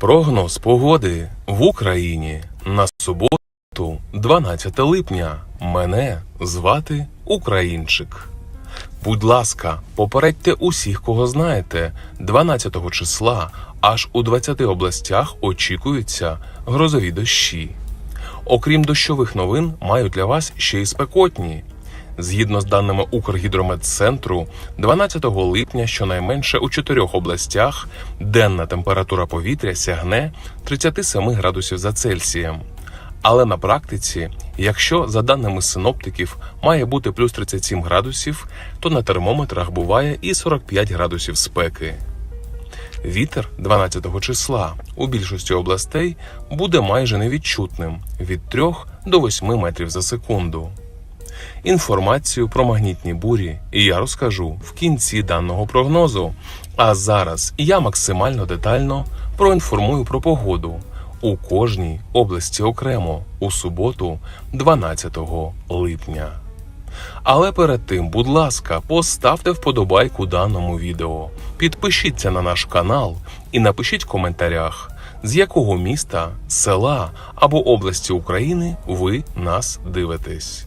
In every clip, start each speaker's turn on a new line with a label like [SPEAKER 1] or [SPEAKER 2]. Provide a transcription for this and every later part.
[SPEAKER 1] Прогноз погоди в Україні на суботу, 12 липня. Мене звати Українчик. Будь ласка, попередьте усіх, кого знаєте. 12 числа аж у 20 областях очікуються грозові дощі. Окрім дощових новин, маю для вас ще й спекотні. Згідно з даними Укргідрометцентру, 12 липня щонайменше у чотирьох областях денна температура повітря сягне 37 градусів за Цельсієм. Але на практиці, якщо за даними синоптиків має бути плюс 37 градусів, то на термометрах буває і 45 градусів спеки. Вітер 12 числа у більшості областей буде майже невідчутним від 3 до 8 метрів за секунду. Інформацію про магнітні бурі я розкажу в кінці даного прогнозу. А зараз я максимально детально проінформую про погоду у кожній області окремо у суботу, 12 липня. Але перед тим, будь ласка, поставте вподобайку даному відео, підпишіться на наш канал і напишіть в коментарях, з якого міста, села або області України ви нас дивитесь.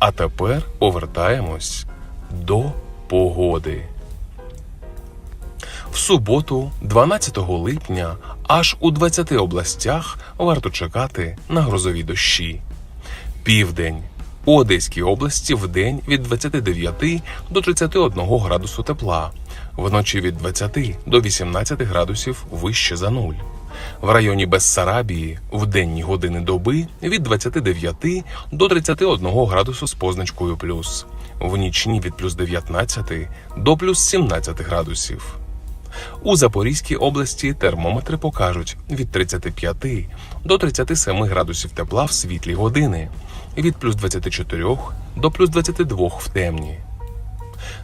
[SPEAKER 1] А тепер повертаємось до погоди. В суботу, 12 липня, аж у 20 областях варто чекати на грозові дощі. Південь. У Одеській області в день від 29 до 31 градусу тепла, вночі від 20 до 18 градусів вище за нуль. В районі Бессарабії в денні години доби від 29 до 31 градусу з позначкою плюс, в нічні від плюс 19 до плюс 17 градусів. У Запорізькій області термометри покажуть від 35 до 37 градусів тепла в світлі години, від плюс 24 до плюс 22 в темні.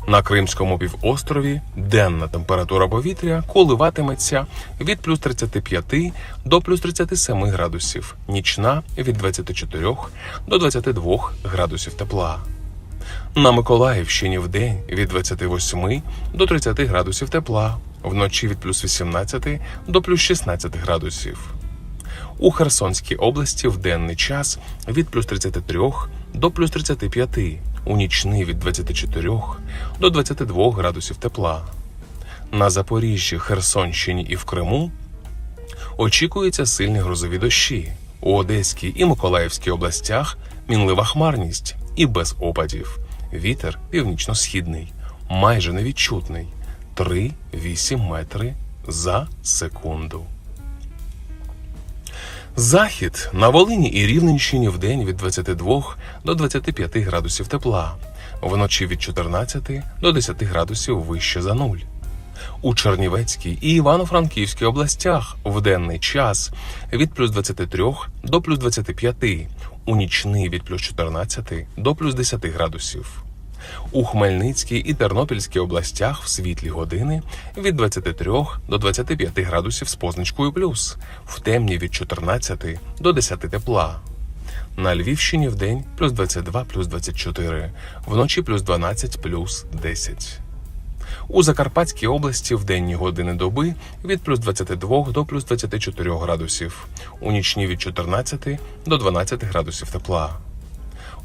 [SPEAKER 1] На Кримському півострові денна температура повітря коливатиметься від плюс 35 до плюс 37 градусів, нічна від 24 до 22 градусів тепла. На Миколаївщині в день від 28 до 30 градусів тепла, вночі від плюс 18 до плюс 16 градусів. У Херсонській області в денний час від плюс 33 до плюс 35, у нічний від 24 до 22 градусів тепла. На Запоріжжі, Херсонщині і в Криму очікуються сильні грозові дощі. У Одеській і Миколаївській областях мінлива хмарність і без опадів. Вітер північно-східний, майже невідчутний 3-8 метри за секунду. Захід на Волині і Рівненщині в день від 22 до 25 градусів тепла, вночі від 14 до 10 градусів вище за нуль. У Чернівецькій і Івано-Франківській областях в денний час від плюс 23 до плюс 25, у нічний від плюс 14 до плюс 10 градусів. У Хмельницькій і Тернопільській областях в світлі години від 23 до 25 градусів з позначкою плюс, в темні від 14 до 10 тепла. На Львівщині в плюс 22 плюс 24, вночі плюс 12 плюс 10. У Закарпатській області в денні години доби від плюс 22 до плюс 24 градусів, у нічні від 14 до 12 градусів тепла.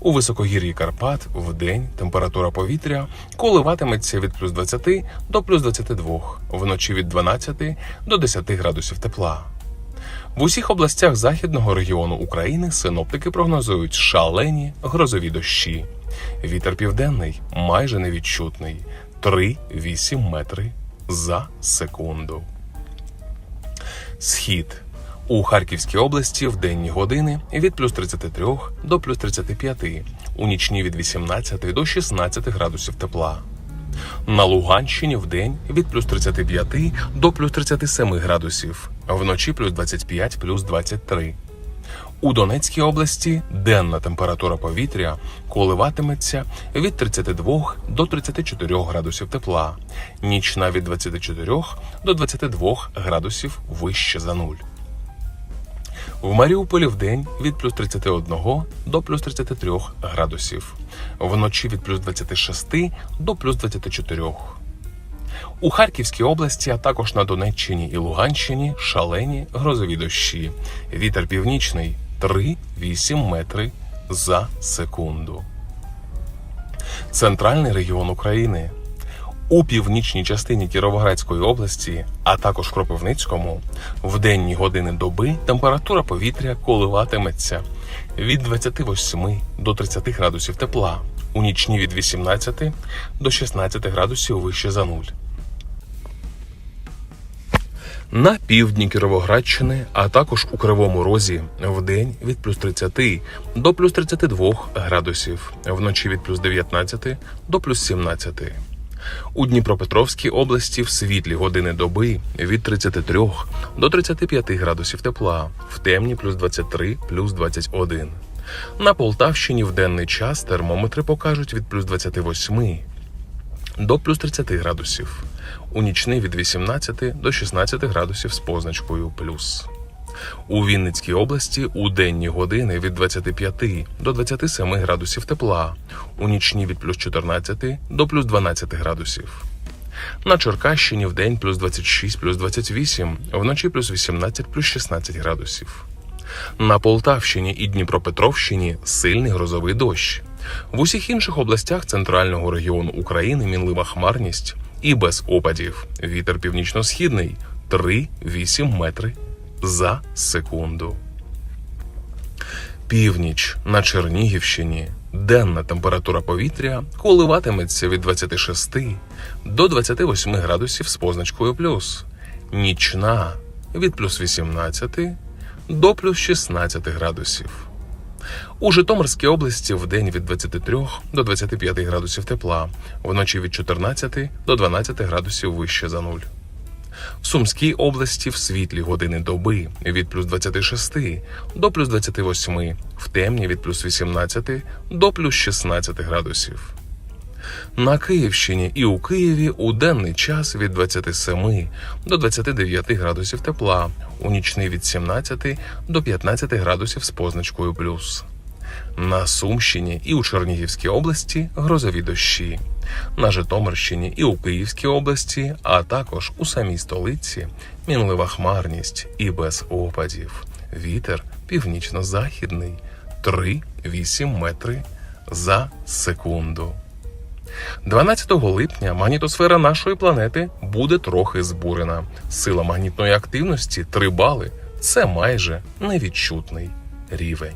[SPEAKER 1] У високогір'ї Карпат в день температура повітря коливатиметься від плюс 20 до плюс 22, вночі від 12 до 10 градусів тепла. В усіх областях західного регіону України синоптики прогнозують шалені грозові дощі. Вітер південний майже невідчутний 3-8 метри за секунду. Схід у Харківській області в денні години від плюс 33 до плюс 35, у нічні від 18 до 16 градусів тепла. На Луганщині в день від плюс 35 до плюс 37 градусів, вночі плюс 25 плюс 23. У Донецькій області денна температура повітря коливатиметься від 32 до 34 градусів тепла, нічна від 24 до 22 градусів вище за нуль. В Маріуполі в день від плюс 31 до плюс 33 градусів, вночі від плюс 26 до плюс 24. У Харківській області, а також на Донеччині і Луганщині шалені грозові дощі. Вітер північний 3-8 метри за секунду. Центральний регіон України. У північній частині Кіровоградської області, а також Кропивницькому, в денні години доби температура повітря коливатиметься від 28 до 30 градусів тепла, у нічні від 18 до 16 градусів вище за нуль. На півдні Кіровоградщини, а також у Кривому Розі в день від плюс 30 до плюс 32 градусів, вночі від плюс 19 до плюс 17. У Дніпропетровській області в світлі години доби від 33 до 35 градусів тепла, в темні плюс 23 плюс 21. На Полтавщині в денний час термометри покажуть від плюс 28 до плюс 30 градусів. У нічний від 18 до 16 градусів з позначкою плюс. У Вінницькій області у денні години від 25 до 27 градусів тепла, у нічні від плюс 14 до плюс 12 градусів. На Черкащині в день плюс 26 плюс 28, вночі плюс 18 плюс 16 градусів. На Полтавщині і Дніпропетровщині сильний грозовий дощ. В усіх інших областях центрального регіону України мінлива хмарність і без опадів. Вітер північно-східний 3-8 метри за секунду. Північ на Чернігівщині. Денна температура повітря коливатиметься від 26 до 28 градусів з позначкою плюс. Нічна від плюс 18 до плюс 16 градусів. У Житомирській області в день від 23 до 25 градусів тепла, вночі від 14 до 12 градусів вище за нуль. В Сумській області в світлі години доби від плюс 26 до плюс 28, в темні від плюс 18 до плюс 16 градусів. На Київщині і у Києві у денний час від 27 до 29 градусів тепла, у нічний від 17 до 15 градусів з позначкою плюс. На Сумщині і у Чернігівській області грозові дощі. На Житомирщині і у Київській області, а також у самій столиці мінлива хмарність і без опадів. Вітер північно-західний 3-8 метри за секунду. 12 липня магнітосфера нашої планети буде трохи збурена. Сила магнітної активності 3 бали. Це майже невідчутний рівень.